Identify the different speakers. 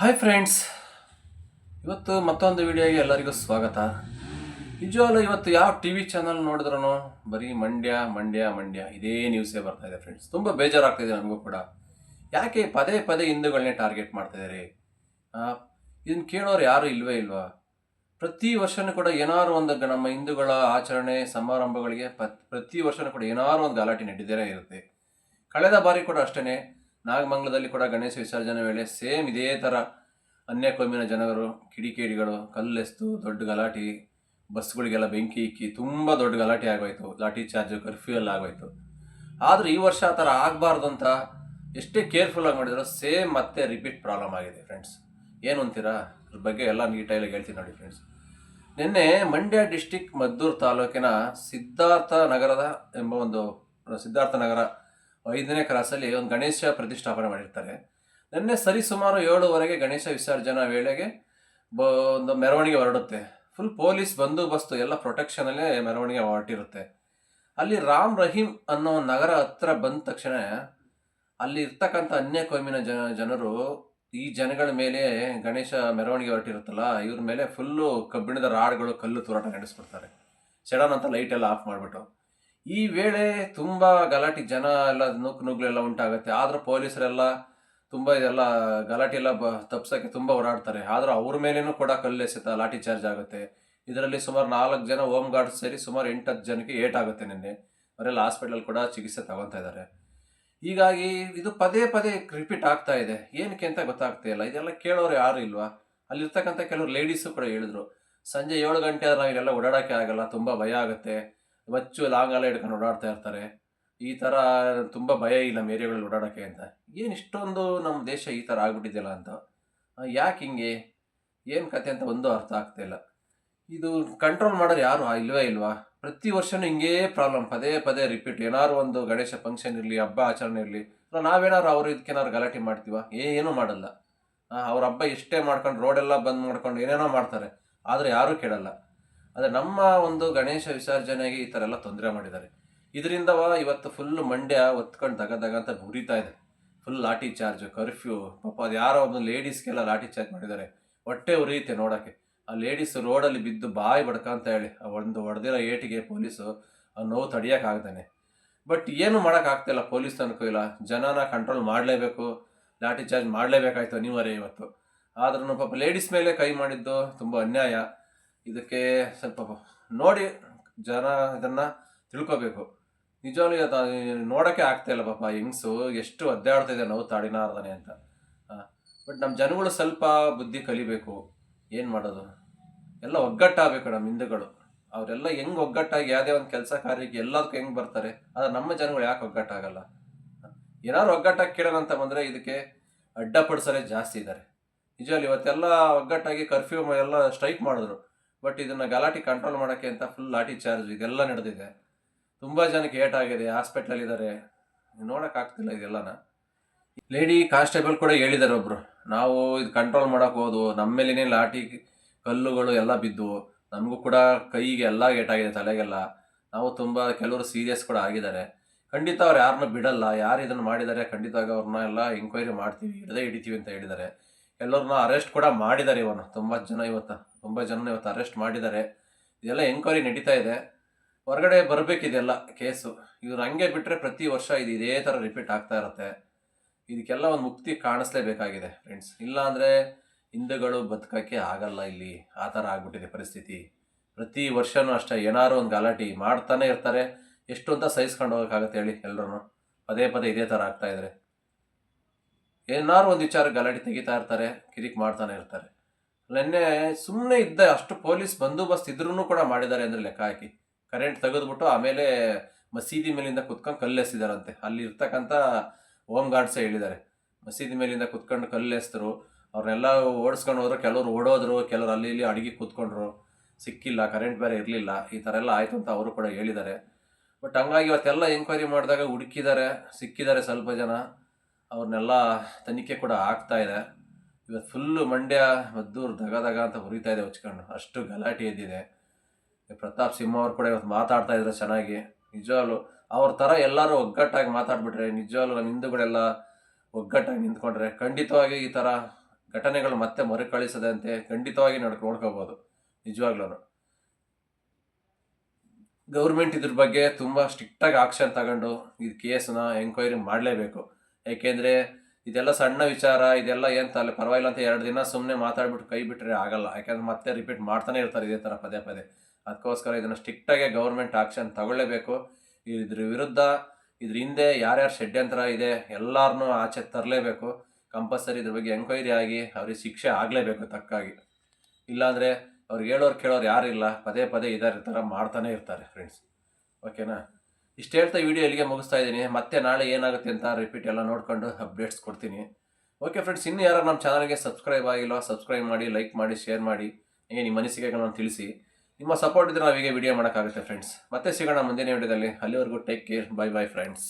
Speaker 1: Hi friends ಇವತ್ತು ಮತ್ತೊಂದು ವಿಡಿಯೋಗೆ ಎಲ್ಲರಿಗೂ ಸ್ವಾಗತ. ನಿಜವಾಗ್ಲೂ ಇವತ್ತು ಯಾವ ಟಿ ವಿ ಚಾನಲ್ ನೋಡಿದ್ರೂ ಬರೀ ಮಂಡ್ಯ ಮಂಡ್ಯ ಮಂಡ್ಯ ಇದೇ ನ್ಯೂಸೇ ಬರ್ತಾ ಇದೆ ಫ್ರೆಂಡ್ಸ್ ತುಂಬ ಬೇಜಾರಾಗ್ತಿದೆ ನನಗೂ ಕೂಡ. ಯಾಕೆ ಪದೇ ಪದೇ ಹಿಂದೂಗಳನ್ನೇ ಟಾರ್ಗೆಟ್ ಮಾಡ್ತಿದ್ದಾರೆ ಇದನ್ನು ಕೇಳೋರು ಯಾರು ಇಲ್ವೇ ಇಲ್ವಾ? ಪ್ರತಿ ವರ್ಷನೂ ಕೂಡ ಏನಾದ್ರು ಒಂದು ನಮ್ಮ ಹಿಂದೂಗಳ ಆಚರಣೆ, ಸಮಾರಂಭಗಳಿಗೆ ಪ್ರತಿ ವರ್ಷನೂ ಕೂಡ ಏನಾದ್ರು ಒಂದು ಗಲಾಟೆ ನಡೆದೇ ಇರುತ್ತೆ. ಕಳೆದ ಬಾರಿ ಕೂಡ ಅಷ್ಟೇ ನಾಗಮಂಗಲದಲ್ಲಿ ಕೂಡ ಗಣೇಶ ವಿಸರ್ಜನೆ ವೇಳೆ ಸೇಮ್ ಇದೇ ಥರ ಅನ್ಯ ಕೋಮಿನ ಜನರು, ಕಿಡಿಕೇಡಿಗಳು, ಕಲ್ಲೆಸ್ತು, ದೊಡ್ಡ ಗಲಾಟೆ, ಬಸ್ಗಳಿಗೆಲ್ಲ ಬೆಂಕಿ ಇಕ್ಕಿ ತುಂಬ ದೊಡ್ಡ ಗಲಾಟೆ ಆಗೋಯ್ತು. ಲಾಠಿ ಚಾರ್ಜ್, ಕರ್ಫ್ಯೂ ಎಲ್ಲ ಆಗೋಯ್ತು. ಆದರೂ ಈ ವರ್ಷ ಆ ಥರ ಆಗಬಾರ್ದು ಅಂತ ಎಷ್ಟೇ ಕೇರ್ಫುಲ್ ಆಗಿ ಮಾಡಿದ್ರು ಸೇಮ್ ಮತ್ತೆ ರಿಪೀಟ್ ಪ್ರಾಬ್ಲಮ್ ಆಗಿದೆ ಫ್ರೆಂಡ್ಸ್. ಏನು ಅಂತೀರಾ? ಅದ್ರ ಬಗ್ಗೆ ಎಲ್ಲ ನೀಟಾಗಿ ಹೇಳ್ತೀನಿ ನೋಡಿ ಫ್ರೆಂಡ್ಸ್. ನಿನ್ನೆ ಮಂಡ್ಯ ಡಿಸ್ಟಿಕ್ ಮದ್ದೂರು ತಾಲೂಕಿನ ಸಿದ್ಧಾರ್ಥ ನಗರದ ಎಂಬ ಒಂದು ಸಿದ್ಧಾರ್ಥ ನಗರ ಐದನೇ ಕ್ರಾಸಲ್ಲಿ ಒಂದು ಗಣೇಶ ಪ್ರತಿಷ್ಠಾಪನೆ ಮಾಡಿರ್ತಾರೆ. ನಿನ್ನೆ ಸರಿ ಸುಮಾರು ಏಳುವರೆಗೆ ಗಣೇಶ ವಿಸರ್ಜನಾ ವೇಳೆಗೆ ಬ ಒಂದು ಮೆರವಣಿಗೆ ಹೊರಡುತ್ತೆ. ಫುಲ್ ಪೊಲೀಸ್ ಬಂದೋಬಸ್ತು ಎಲ್ಲ ಪ್ರೊಟೆಕ್ಷನಲ್ಲೇ ಮೆರವಣಿಗೆ ಹೊರಟಿರುತ್ತೆ. ಅಲ್ಲಿ ರಾಮ್ ರಹೀಮ್ ಅನ್ನೋ ನಗರ ಹತ್ರ ಬಂದ ತಕ್ಷಣ ಅಲ್ಲಿ ಇರ್ತಕ್ಕಂಥ ಅನ್ಯ ಕೋಮಿನ ಜನ ಜನರು ಈ ಜನಗಳ ಮೇಲೆ ಗಣೇಶ ಮೆರವಣಿಗೆ ಹೊರಟಿರುತ್ತಲ್ಲ, ಇವ್ರ ಮೇಲೆ ಫುಲ್ಲು ಕಬ್ಬಿಣದ ರಾಡ್ಗಳು ಕಲ್ಲು ತೂರಾಟ ನಡೆಸ್ಬಿಡ್ತಾರೆ. ಸಡನ್ ಅಂತ ಲೈಟ್ ಎಲ್ಲ ಆಫ್ ಮಾಡಿಬಿಟ್ಟು. ಈ ವೇಳೆ ತುಂಬ ಗಲಾಟೆ, ಜನ ಎಲ್ಲ ನುಗ್ಗು ನುಗ್ಲೆಲ್ಲ ಉಂಟಾಗುತ್ತೆ. ಆದರೂ ಪೊಲೀಸರೆಲ್ಲ ತುಂಬ ಇದೆಲ್ಲ, ಗಲಾಟೆ ಎಲ್ಲ ಬ, ತಪ್ಸೋಕ್ಕೆ ತುಂಬ ಓಡಾಡ್ತಾರೆ. ಆದರೂ ಅವ್ರ ಮೇಲೇನೂ ಕೂಡ ಕಲ್ಲು ಎಸೆತ, ಲಾಠಿ ಚಾರ್ಜ್ ಆಗುತ್ತೆ. ಇದರಲ್ಲಿ ಸುಮಾರು ನಾಲ್ಕು ಜನ ಹೋಮ್ ಗಾರ್ಡ್ ಸೇರಿ ಸುಮಾರು ಎಂಟು ಹತ್ತು ಜನಕ್ಕೆ ಏಟಾಗುತ್ತೆ ನಿನ್ನೆ. ಅವರೆಲ್ಲ ಹಾಸ್ಪಿಟಲ್ ಕೂಡ ಚಿಕಿತ್ಸೆ ತಗೊತಾ ಇದ್ದಾರೆ. ಹೀಗಾಗಿ ಇದು ಪದೇ ಪದೇ ರಿಪೀಟ್ ಆಗ್ತಾ ಇದೆ. ಏನಕ್ಕೆ ಅಂತ ಗೊತ್ತಾಗ್ತಾ ಇಲ್ಲ. ಇದೆಲ್ಲ ಕೇಳೋರು ಯಾರು ಇಲ್ವಾ? ಅಲ್ಲಿರ್ತಕ್ಕಂಥ ಕೆಲವರು ಲೇಡೀಸು ಕೂಡ ಹೇಳಿದ್ರು. ಸಂಜೆ ಏಳು ಗಂಟೆ ಆದ್ರೆ ನಾವು ಇಲ್ಲೆಲ್ಲ ಓಡಾಡೋಕ್ಕೆ ಆಗಲ್ಲ, ತುಂಬ ಭಯ ಆಗುತ್ತೆ. ಮಚ್ಚು ಲಾಂಗ್ ಎಲ್ಲ ಹಿಡ್ಕೊಂಡು ಓಡಾಡ್ತಾ ಇರ್ತಾರೆ. ಈ ಥರ ತುಂಬ ಭಯ ಇಲ್ಲ ನಮ್ಮ ಏರಿಯಾಗಳಲ್ಲಿ ಓಡಾಡೋಕ್ಕೆ ಅಂತ. ಏನು ಇಷ್ಟೊಂದು ನಮ್ಮ ದೇಶ ಈ ಥರ ಆಗ್ಬಿಟ್ಟಿದೆಯಲ್ಲ ಅಂತ. ಯಾಕೆ ಹಿಂಗೆ? ಏನು ಕತೆ ಅಂತ ಒಂದು ಅರ್ಥ ಆಗ್ತಾ ಇಲ್ಲ. ಇದು ಕಂಟ್ರೋಲ್ ಮಾಡೋರು ಯಾರು? ಇಲ್ವೇ, ಇಲ್ವಾ? ಪ್ರತಿ ವರ್ಷನೂ ಹಿಂಗೇ ಪ್ರಾಬ್ಲಮ್ ಪದೇ ಪದೇ ರಿಪೀಟ್ ಏನಾದ್ರು ಒಂದು ಗಣೇಶ ಫಂಕ್ಷನ್ ಇರಲಿ, ಹಬ್ಬ ಆಚರಣೆ ಇರಲಿ ನಾವೇನಾದ್ರು ಅವ್ರ ಇದಕ್ಕೇನಾದ್ರು ಗಲಾಟೆ ಮಾಡ್ತೀವ? ಏನೂ ಮಾಡಲ್ಲ. ಅವ್ರ ಹಬ್ಬ ಎಷ್ಟೇ ಮಾಡ್ಕೊಂಡು ರೋಡೆಲ್ಲ ಬಂದ್ ಮಾಡ್ಕೊಂಡು ಏನೇನೋ ಮಾಡ್ತಾರೆ. ಆದರೆ ಯಾರೂ ಕೇಳಲ್ಲ. ಆದರೆ ನಮ್ಮ ಒಂದು ಗಣೇಶ ವಿಸರ್ಜನೆಗೆ ಈ ಥರ ಎಲ್ಲ ತೊಂದರೆ ಮಾಡಿದ್ದಾರೆ. ಇದರಿಂದ ಇವತ್ತು ಫುಲ್ ಮಂಡ್ಯ ಒತ್ಕೊಂಡು ದಗ ದಗ ಅಂತ ಉರಿತಾ ಇದೆ. ಫುಲ್ ಲಾಠಿ ಚಾರ್ಜ್ ಕರ್ಫ್ಯೂ ಪಾಪ ಅದು ಯಾರೋ ಒಂದು ಲೇಡೀಸ್ಗೆಲ್ಲ ಲಾಠಿ ಚಾರ್ಜ್ ಮಾಡಿದ್ದಾರೆ. ಹೊಟ್ಟೆ ಉರಿಯುತ್ತೆ ನೋಡೋಕ್ಕೆ. ಆ ಲೇಡೀಸ್ ರೋಡಲ್ಲಿ ಬಿದ್ದು ಬಾಯಿ ಬಡ್ಕ ಅಂತ ಹೇಳಿ ಒಂದು ಹೊಡೆದಿರೋ ಏಟಿಗೆ ಪೊಲೀಸು ಆ ನೋವು ತಡಿಯೋಕ್ಕಾಗ್ದಾನೆ ಬಟ್ ಏನು ಮಾಡೋಕ್ಕಾಗ್ತಿಲ್ಲ ಪೊಲೀಸ್ ತನಕ ಇಲ್ಲ. ಜನನ ಕಂಟ್ರೋಲ್ ಮಾಡಲೇಬೇಕು. ಲಾಠಿ ಚಾರ್ಜ್ ಮಾಡಲೇಬೇಕಾಯ್ತು ಅನಿವಾರ್ಯ ಇವತ್ತು. ಆದ್ರೂ ಪಾಪ ಲೇಡೀಸ್ ಮೇಲೆ ಕೈ ಮಾಡಿದ್ದು ತುಂಬ ಅನ್ಯಾಯ. ಇದಕ್ಕೆ ಸ್ವಲ್ಪ ನೋಡಿ ಜನ ಇದನ್ನು ತಿಳ್ಕೋಬೇಕು. ನಿಜವಾಗ್ಲೂ ಅದು ನೋಡೋಕ್ಕೆ ಆಗ್ತಾ ಇಲ್ಲ ಪಾಪ ಹೆಂಗ್ಸು, ಎಷ್ಟು ಒದ್ದಾಡ್ತಾ ಇದೆ ನೋವು ತಾಡಿನಾರ್ದಾನೆ ಅಂತ. ಬಟ್ ನಮ್ಮ ಜನಗಳು ಸ್ವಲ್ಪ ಬುದ್ಧಿ ಕಲಿಬೇಕು. ಏನು ಮಾಡೋದು? ಎಲ್ಲ ಒಗ್ಗಟ್ಟಾಗಬೇಕು ನಮ್ಮ ಹಿಂದೂಗಳು. ಅವರೆಲ್ಲ ಹೆಂಗ್ ಒಗ್ಗಟ್ಟಾಗಿ ಯಾವುದೇ ಒಂದು ಕೆಲಸ ಕಾರ್ಯಕ್ಕೆ ಎಲ್ಲದಕ್ಕೂ ಹೆಂಗ್ ಬರ್ತಾರೆ? ಆದರೆ ನಮ್ಮ ಜನಗಳು ಯಾಕೆ ಒಗ್ಗಟ್ಟಾಗಲ್ಲ? ಏನಾದ್ರು ಒಗ್ಗಟ್ಟಾಗಿ ಕೇಳೋಣ ಅಂತ ಬಂದರೆ ಇದಕ್ಕೆ ಅಡ್ಡಪಡಿಸೋರೆ ಜಾಸ್ತಿ ಇದ್ದಾರೆ. ನಿಜವಾಗ್ಲೂ ಇವತ್ತೆಲ್ಲ ಒಗ್ಗಟ್ಟಾಗಿ ಕರ್ಫ್ಯೂ ಎಲ್ಲ ಸ್ಟ್ರೈಕ್ ಮಾಡಿದ್ರು. ಬಟ್ ಇದನ್ನ ಗಲಾಟೆ ಕಂಟ್ರೋಲ್ ಮಾಡೋಕ್ಕೆ ಅಂತ ಫುಲ್ ಲಾಠಿ ಚಾರ್ಜ್ ಇದೆಲ್ಲ ನಡೆದಿದೆ. ತುಂಬ ಜನಕ್ಕೆ ಏಟಾಗಿದೆ ಇದಾರೆ. ಇದ್ದಾರೆ ನೋಡೋಕ್ಕಾಗ್ತಿಲ್ಲ ಇದೆಲ್ಲನ. ಲೇಡಿ ಕಾನ್ಸ್ಟೇಬಲ್ ಕೂಡ ಹೇಳಿದ್ದಾರೆ ಒಬ್ರು, ನಾವು ಇದು ಕಂಟ್ರೋಲ್ ಮಾಡಕ್ ಹೋದು ನಮ್ಮ ಮೇಲೇನೆ ಲಾಠಿ ಕಲ್ಲುಗಳು ಎಲ್ಲ ಬಿದ್ದು, ನಮಗೂ ಕೂಡ ಕೈಗೆ ಎಲ್ಲ ಏಟಾಗಿದೆ ತಲೆಗೆಲ್ಲ. ನಾವು ತುಂಬ ಕೆಲವರು ಸೀರಿಯಸ್ ಕೂಡ ಆಗಿದ್ದಾರೆ. ಖಂಡಿತ ಅವ್ರು ಯಾರನ್ನ ಬಿಡಲ್ಲ, ಯಾರು ಇದನ್ನು ಮಾಡಿದ್ದಾರೆ ಖಂಡಿತವಾಗಿ ಅವ್ರನ್ನ ಎಲ್ಲ ಎಂಕ್ವೈರಿ ಮಾಡ್ತೀವಿ, ಹಿಡದೇ ಹಿಡಿತೀವಿ ಅಂತ ಹೇಳಿದ್ದಾರೆ ಎಲ್ಲರನ್ನ ಅರೆಸ್ಟ್ ಕೂಡ ಮಾಡಿದ್ದಾರೆ ಇವನು, ತುಂಬ ಜನ ಇವತ್ತು. ತುಂಬ ಜನ ಇವತ್ತು ಅರೆಸ್ಟ್ ಮಾಡಿದ್ದಾರೆ. ಇದೆಲ್ಲ ಎಂಕ್ವೈರಿ ನಡೀತಾ ಇದೆ. ಹೊರಗಡೆ ಬರಬೇಕಿದೆಲ್ಲ ಕೇಸು. ಇವ್ರು ಹಂಗೆ ಬಿಟ್ಟರೆ ಪ್ರತಿ ವರ್ಷ ಇದು ಇದೇ ಥರ ರಿಪೀಟ್ ಆಗ್ತಾ ಇರುತ್ತೆ. ಇದಕ್ಕೆಲ್ಲ ಒಂದು ಮುಕ್ತಿ ಕಾಣಿಸ್ಲೇಬೇಕಾಗಿದೆ ಫ್ರೆಂಡ್ಸ್ ಇಲ್ಲಾಂದರೆ ಹಿಂದೂಗಳು ಬದುಕೋಕ್ಕೆ ಆಗಲ್ಲ ಇಲ್ಲಿ. ಆ ಥರ ಆಗ್ಬಿಟ್ಟಿದೆ ಪರಿಸ್ಥಿತಿ. ಪ್ರತಿ ವರ್ಷನೂ ಅಷ್ಟೇ ಏನಾದ್ರು ಒಂದು ಗಲಾಟೆ ಮಾಡ್ತಾನೆ ಇರ್ತಾರೆ. ಎಷ್ಟು ಅಂತ ಸಹಿಸ್ಕೊಂಡು ಹೋಗೋಕ್ಕಾಗತ್ತೆ ಹೇಳಿ ಎಲ್ಲರೂ ಪದೇ ಪದೇ ಇದೇ ಥರ ಆಗ್ತಾ ಇದ್ರೆ. ಏನಾದ್ರು ಒಂದು ವಿಚಾರ ಗಲಾಟೆ ತೆಗಿತಾ ಇರ್ತಾರೆ, ಕಿರಿಕ್ ಮಾಡ್ತಾನೆ ಇರ್ತಾರೆ. ನಿನ್ನೆ ಸುಮ್ಮನೆ ಇದ್ದ, ಅಷ್ಟು ಪೊಲೀಸ್ ಬಂದೋಬಸ್ತ್ ಇದ್ರೂ ಕೂಡ ಮಾಡಿದ್ದಾರೆ ಅಂದ್ರೆ ಲೆಕ್ಕ ಹಾಕಿ. ಕರೆಂಟ್ ತೆಗೆದ್ಬಿಟ್ಟು ಆಮೇಲೆ ಮಸೀದಿ ಮೇಲಿಂದ ಕುತ್ಕೊಂಡು ಕಲ್ಲೆಸಿದಾರಂತೆ. ಅಲ್ಲಿ ಇರ್ತಕ್ಕಂಥ ಹೋಮ್ ಗಾರ್ಡ್ಸ್ ಹೇಳಿದ್ದಾರೆ. ಮಸೀದಿ ಮೇಲಿಂದ ಕುತ್ಕೊಂಡು ಕಲ್ಲೆಸ್ತರು ಅವ್ರನ್ನೆಲ್ಲ ಓಡಿಸ್ಕೊಂಡು ಹೋದ್ರು, ಕೆಲವರು ಓಡೋದ್ರು, ಕೆಲವರು ಅಲ್ಲಿ ಇಲ್ಲಿ ಅಡಿಗೆ ಕೂತ್ಕೊಂಡ್ರು. ಸಿಕ್ಕಿಲ್ಲ, ಕರೆಂಟ್ ಬೇರೆ ಇರಲಿಲ್ಲ, ಈ ಥರ ಎಲ್ಲ ಆಯಿತು ಅಂತ ಅವರು ಕೂಡ ಹೇಳಿದ್ದಾರೆ. ಬಟ್ ಹಂಗಾಗಿ ಇವತ್ತೆಲ್ಲ ಎಂಕ್ವೈರಿ ಮಾಡಿದಾಗ ಹುಡುಕಿದ್ದಾರೆ, ಸಿಕ್ಕಿದ್ದಾರೆ ಸ್ವಲ್ಪ ಜನ. ಅವ್ರನ್ನೆಲ್ಲ ತನಿಖೆ ಕೂಡ ಆಗ್ತಾ ಇದೆ. ಇವತ್ತು ಫುಲ್ಲು ಮಂಡ್ಯ ಮದ್ದೂರು ದಗ ಧಗ ಅಂತ ಹುರಿತಾ ಇದೆ ಹೊಚ್ಕೊಂಡು ಅಷ್ಟು ಗಲಾಟೆ ಎದ್ದಿದೆ. ಪ್ರತಾಪ್ ಸಿಂಹ ಅವ್ರು ಕೂಡ ಇವತ್ತು ಮಾತಾಡ್ತಾ ಇದ್ದಾರೆ ಚೆನ್ನಾಗಿ. ನಿಜವಾಗ್ಲು ಅವ್ರ ಥರ ಎಲ್ಲರೂ ಒಗ್ಗಟ್ಟಾಗಿ ಮಾತಾಡ್ಬಿಟ್ರೆ, ನಿಜವಾಗ್ಲು ನಮ್ಮ ಹಿಂದೂಗಳೆಲ್ಲ ಒಗ್ಗಟ್ಟಾಗಿ ನಿಂತ್ಕೊಂಡ್ರೆ ಖಂಡಿತವಾಗಿ ಈ ಥರ ಘಟನೆಗಳು ಮತ್ತೆ ಮರುಕಳಿಸದಂತೆ ಖಂಡಿತವಾಗಿ ನಡ್ಕೊ ನೋಡ್ಕೋಬೋದು. ನಿಜವಾಗ್ಲೂ ಗೌರ್ಮೆಂಟ್ ಇದ್ರ ಬಗ್ಗೆ ತುಂಬ ಸ್ಟ್ರಿಕ್ಟಾಗಿ ಆಕ್ಷನ್ ತಗೊಂಡು ಇದು ಕೇಸನ್ನ ಎಂಕ್ವೈರಿ ಮಾಡಲೇಬೇಕು. ಯಾಕೆಂದರೆ ಇದೆಲ್ಲ ಸಣ್ಣ ವಿಚಾರ, ಇದೆಲ್ಲ ಏನು ತಲೆ ಪರವಾಗಿಲ್ಲ ಅಂತ ಎರಡು ದಿನ ಸುಮ್ಮನೆ ಮಾತಾಡ್ಬಿಟ್ಟು ಕೈ ಬಿಟ್ಟರೆ ಆಗಲ್ಲ. ಯಾಕಂದ್ರೆ ಮತ್ತೆ ರಿಪೀಟ್ ಮಾಡ್ತಾನೆ ಇರ್ತಾರೆ ಇದೇ ಥರ ಪದೇ ಪದೇ. ಅದಕ್ಕೋಸ್ಕರ ಇದನ್ನು ಸ್ಟ್ರಿಕ್ಟಾಗಿ ಗೌರ್ಮೆಂಟ್ ಆಕ್ಷನ್ ತಗೊಳ್ಳೇಬೇಕು. ಇದ್ರ ವಿರುದ್ಧ ಇದ್ರ ಹಿಂದೆ ಯಾರ್ಯಾರು ಷಡ್ಯಂತ್ರ ಇದೆ ಎಲ್ಲರನ್ನೂ ಆಚೆ ತರಲೇಬೇಕು. ಕಂಪಲ್ಸರಿ ಇದ್ರ ಬಗ್ಗೆ ಎಂಕ್ವೈರಿ ಆಗಿ ಅವ್ರಿಗೆ ಶಿಕ್ಷೆ ಆಗಲೇಬೇಕು ತಕ್ಕಾಗಿ. ಇಲ್ಲಾಂದರೆ ಅವ್ರಿಗೆ ಹೇಳೋರು ಕೇಳೋರು ಯಾರಿಲ್ಲ. ಪದೇ ಪದೇ ಇದೇ ಥರ ಮಾಡ್ತಾನೆ ಇರ್ತಾರೆ ಫ್ರೆಂಡ್ಸ್ ಓಕೆನಾ ಇಷ್ಟು ಹೇಳ್ತಾ ವಿಡಿಯೋ ಇಲ್ಲಿಗೆ ಮುಗಿಸ್ತಾ ಇದ್ದೀನಿ. ಮತ್ತೆ ನಾಳೆ ಏನಾಗುತ್ತೆ ಅಂತ ರಿಪೀಟ್ ಎಲ್ಲ ನೋಡ್ಕೊಂಡು ಅಪ್ಡೇಟ್ಸ್ ಕೊಡ್ತೀನಿ. ಓಕೆ ಫ್ರೆಂಡ್ಸ್ ಇನ್ನು ಯಾರು ನಮ್ಮ ಚಾನಲ್ಗೆ ಸಬ್ಸ್ಕ್ರೈಬ್ ಆಗಿಲ್ಲ ಸಬ್ಸ್ಕ್ರೈಬ್ ಮಾಡಿ ಲೈಕ್ ಮಾಡಿ ಶೇರ್ ಮಾಡಿ, ಹೀಗೆ ನಿಮ್ಮ ಅನಿಸಿಕೆಗಳನ್ನು ತಿಳಿಸಿ. ನಿಮ್ಮ ಸಪೋರ್ಟ್ ಇದ್ದರೆ ನಾವೀಗ ವಿಡಿಯೋ ಮಾಡೋಕ್ಕಾಗುತ್ತೆ ಫ್ರೆಂಡ್ಸ್ ಮತ್ತೆ ಸಿಗೋಣ ಮುಂದಿನ ವಿಡಿಯೋದಲ್ಲಿ ಅಲ್ಲಿವರೆಗೂ take care bye bye friends